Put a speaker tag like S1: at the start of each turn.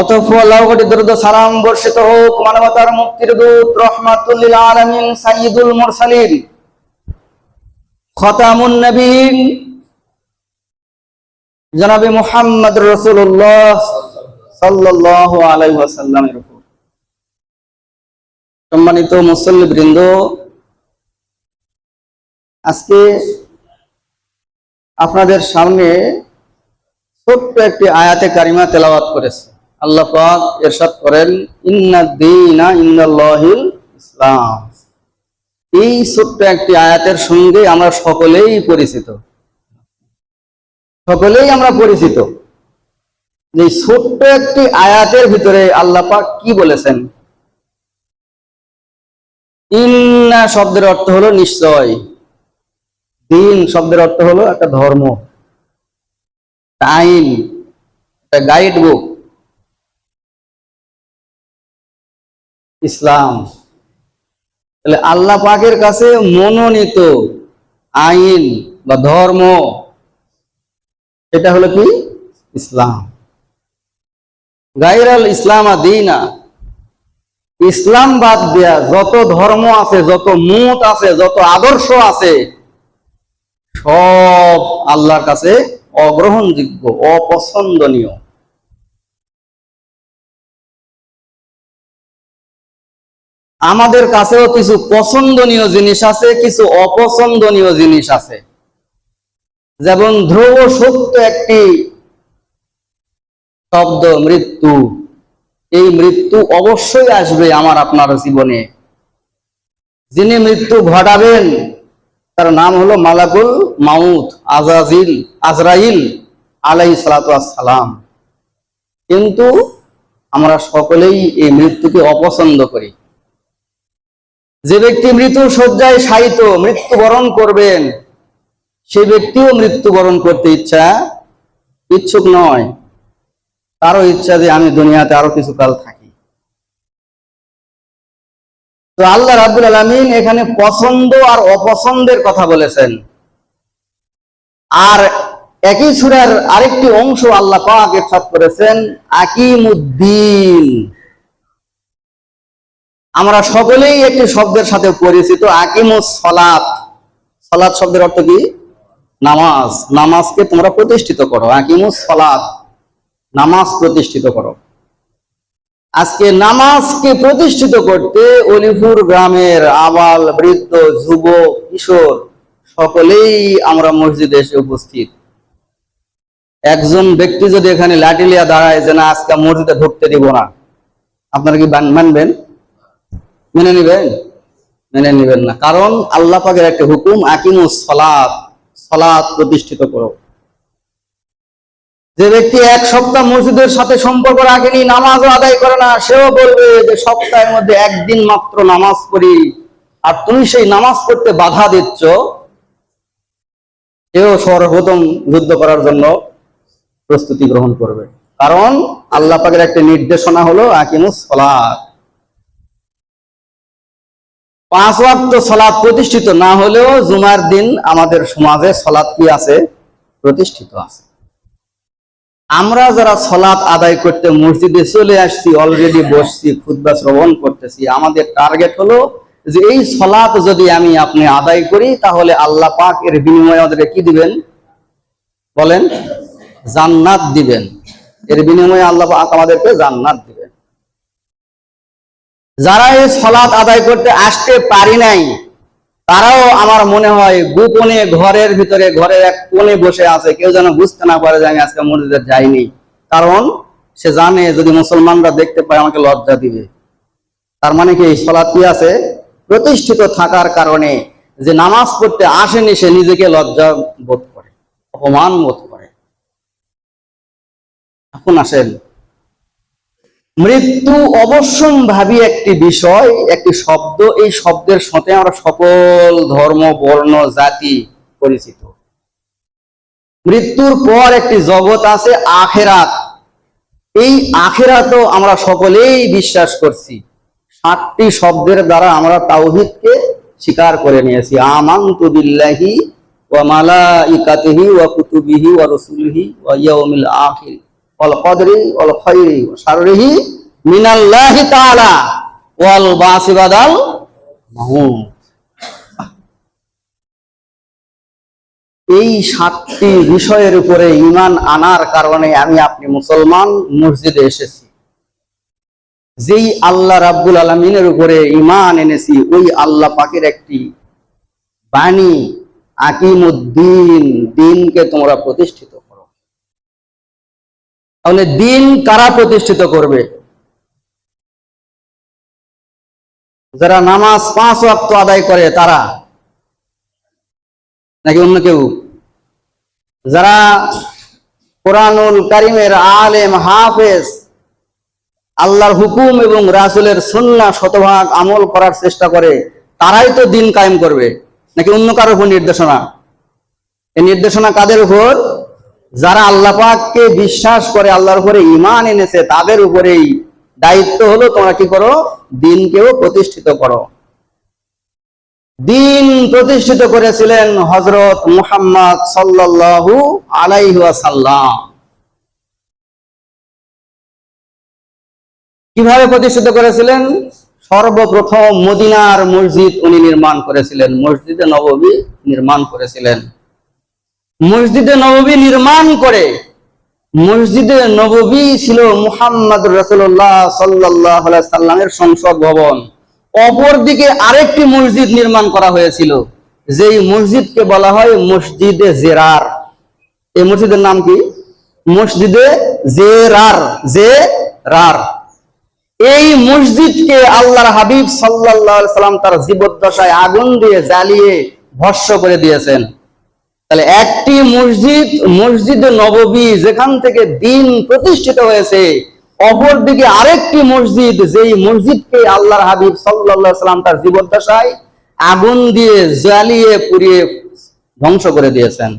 S1: অতঃপর দ্রুত সালাম বর্ষিত হোক, মানবতার মুক্তির সম্মানিত বৃন্দ, আজকে আপনাদের সামনে ছোট্ট একটি আয়াতে কারিমা তেলাওয়াত করেছে। আল্লাহ এরশাদ করেন, ইন্না দিনা ইন্দাল্লাহিল ইসলাম। এই ছোট্ট একটি আয়াতের সঙ্গে আমরা সকলেই পরিচিত। সকলেই আমরা পরিচিত। যে ছোট্ট একটি আয়াতের ভিতরে আল্লাহ পাক কি বলেছেন? ইন্না শব্দের অর্থ হলো নিশ্চয়। দিন শব্দের অর্থ হলো একটা ধর্ম। টাইম একটা গাইড বুক ইসলাম। তাহলে আল্লাহ পাকের কাছে মনোনীত আইন বা ধর্ম, এটা হলো কি? ইসলাম। গাইরাল ইসলাম দিনা। ইসলাম বাদ দেয়া যত ধর্ম আছে, যত মত আছে, যত আদর্শ আছে, সব আল্লাহর কাছে অগ্রহণযোগ্য, অপছন্দনীয়। আমাদের কাছেও কিছু পছন্দনীয় জিনিস আছে, কিছু অপছন্দনীয় জিনিস আছে। যেমন ধ্রুব সত্য একটি শব্দ, মৃত্যু। এই মৃত্যু অবশ্যই আসবে আমার আপনার জীবনে। যিনি মৃত্যু ঘটাবেন, তার নাম হলো মালাকুল মাউত, আজাজিল, আজরাইল আলাই সালাম কিন্তু আমরা সকলেই এই মৃত্যুকে অপছন্দ করি। যে ব্যক্তি মৃত্যু শয্যায় শায়িত, মৃত্যুবরণ করবেন সেই ব্যক্তিও মৃত্যুবরণ করতে ইচ্ছা, ইচ্ছুক নয়। তারও ইচ্ছা যে আমি দুনিয়াতে আরও কিছুকাল থাকি। তো আল্লাহ রাবুল আলমিন এখানে পছন্দ আর অপছন্দের কথা বলেছেন। আর একই সুরের আরেকটি অংশ আল্লাহ পাক ইরশাদ করেছেন, আকিমুদ্দিন। আমরা সকলেই একটি শব্দের সাথে পরিচিত, আকিমুস সলাত। সলাত শব্দের অর্থ কি? নামাজ। নামাজকে তোমরা প্রতিষ্ঠিত করো, আকিমুস সলাত। নামাজ প্রতিষ্ঠিত করো। আজকে নামাজকে প্রতিষ্ঠিত করতে অলিপুর গ্রামের আবাল, বৃদ্ধ যুব কিশোর সকলেই আমরা মসজিদে এসে উপস্থিত। একজন ব্যক্তি যদি এখানে লাঠিলিয়া দাঁড়ায় যে না, আজকে মসজিদে ঢুকতে দিব না, আপনারা কি মানবেন? মেনে নিবেন? মেনে নিবেন না। কারণ আল্লাহ পাকের একটা হুকুম, আকিমুস সলাত সলাত প্রতিষ্ঠিত করো। যে ব্যক্তি এক সপ্তাহ মসজিদের সাথে সম্পর্ক রাখেনি, নামাজও আদায় করে না, সেও বলবে যে সপ্তাহের মধ্যে একদিন মাত্র নামাজ পড়ি। আর তুমি সেই নামাজ পড়তে বাধা দিচ্ছ, সেও সর্বপ্রথম যুদ্ধ করার জন্য প্রস্তুতি গ্রহণ করবে। কারণ আল্লাহ পাকের একটা নির্দেশনা হলো, আকিমুস সলাত। পাঁচ ওয়াক্ত সলাৎ প্রতিষ্ঠিত না হলেও জুমার দিন আমাদের সমাজে সলাৎ কি আছে? প্রতিষ্ঠিত আছে। আমরা যারা সলাৎ আদায় করতে মসজিদে চলে আসছি অলরেডি বসছি খুদ্া শ্রবণ করতেছি, আমাদের টার্গেট হলো যে এই সলাৎ যদি আমি আপনি আদায় করি, তাহলে আল্লাহ পাক এর বিনিময়ে আমাদের কি দিবেন? বলেন, জান্নাত দিবেন। এর বিনিময়ে আল্লাহ পাক আমাদেরকে জান্নাত দিবেন। যারা এই সলাৎ আদায় করতে আসতে পারি নাই, তারাও আমার মনে হয় গোপনে ঘরের ভিতরে ঘরের এক কোণে বসে আছে। কেউ যেন বুঝতে না পারে যে আমি আজকে মসজিদে যাইনি। কারণ সে জানে, যদি মুসলমানরা দেখতে পায়, আমাকে লজ্জা দিবে। তার মানে কি এই সলাৎ কি আছে প্রতিষ্ঠিত থাকার কারণে যে নামাজ পড়তে আসেনি, সে নিজেকে লজ্জা বোধ করে, অপমান বোধ করে। এখন আসেন মৃত্যু অবশ্যম্ভাবী একটি বিষয়, একটি শব্দ। এই শব্দের সাথে আমরা সকল ধর্ম, বর্ণ, জাতি পরিচিত। মৃত্যুর পর একটি জগৎ আছে, আখেরাত। এই আখেরাতও আমরা সকলেই বিশ্বাস করছি। সাতটি শব্দের দ্বারা আমরা তাওহিদকে স্বীকার করে নিয়েছি। আমান্তু বিল্লাহি ওয়া মালাইকাতিহি ওয়া কুতুবিহি ওয়া রসুলিহি ওয়া ইয়াউমিল আখির। ওয়াল কদরি খাইরি ওয়া শাররিহি মিনাল্লাহি তাআলা ওয়াল বাসিবাদাল মাহুম। এই সাতটি বিষয়ের উপরে ঈমান আনার কারণে আমি আপনি মুসলমান মসজিদে এসেছি। যেই আল্লাহ রাব্বুল আলমিনের উপরে ইমান এনেছি, ওই আল্লাহ পাকের একটি বাণী আকিমুদ্দিন দিনকে তোমরা প্রতিষ্ঠিত তাহলে দিন কারা প্রতিষ্ঠিত করবে? যারা নামাজ পাঁচ ওয়াক্ত আদায় করে, তারা? নাকি অন্য কেউ? যারা কোরআনুল কারিমের আলেম, হাফেজ, আল্লাহর হুকুম এবং রাসুলের সুন্নাহ শতভাগ আমল করার চেষ্টা করে, তারাই তো দিন কায়েম করবে। নাকি অন্য কারোর উপর নির্দেশনা? এই নির্দেশনা কাদের উপর? যারা আল্লাহ পাককে বিশ্বাস করে, আল্লাহর উপরে ইমান এনেছে, তাদের উপরেই দায়িত্ব হলো তোমরা কি করো? দিনকেও প্রতিষ্ঠিত করো। দিন প্রতিষ্ঠিত করেছিলেন হজরত মুহাম্মদ সাল্লাল্লাহু আলাইহি ওয়াসাল্লাম। কীভাবে প্রতিষ্ঠিত করেছিলেন? সর্বপ্রথম মদিনার মসজিদ উনি নির্মাণ করেছিলেন। মসজিদে নববী নির্মাণ করেছিলেন। মসজিদে নববী নির্মাণ করে। মসজিদে নববী ছিল মুহাম্মদ রসুল্লাহ সাল্লাহ সাল্লামের সংসদ ভবন। অপরদিকে আরেকটি মসজিদ নির্মাণ করা হয়েছিল, যেই মসজিদকে বলা হয় মসজিদে জেরার। এই মসজিদের নাম কি? মসজিদে জেরার জে রার এই মসজিদকে আল্লাহর হাবিব আলাইহি সাল্লাম তার জীবদ্দশায় আগুন দিয়ে জ্বালিয়ে ভস্ম করে দিয়েছেন। তাহলে একটি মসজিদ মসজিদ নববী যেখান থেকে দিন প্রতিষ্ঠিত হয়েছে, অপরদিকে আরেকটি মসজিদ, যেই মসজিদকে আল্লাহর হাবিব সাল্লাম তার জীবদ্দশায় আগুন দিয়ে জ্বালিয়ে পুড়িয়ে ধ্বংস করে দিয়েছেন।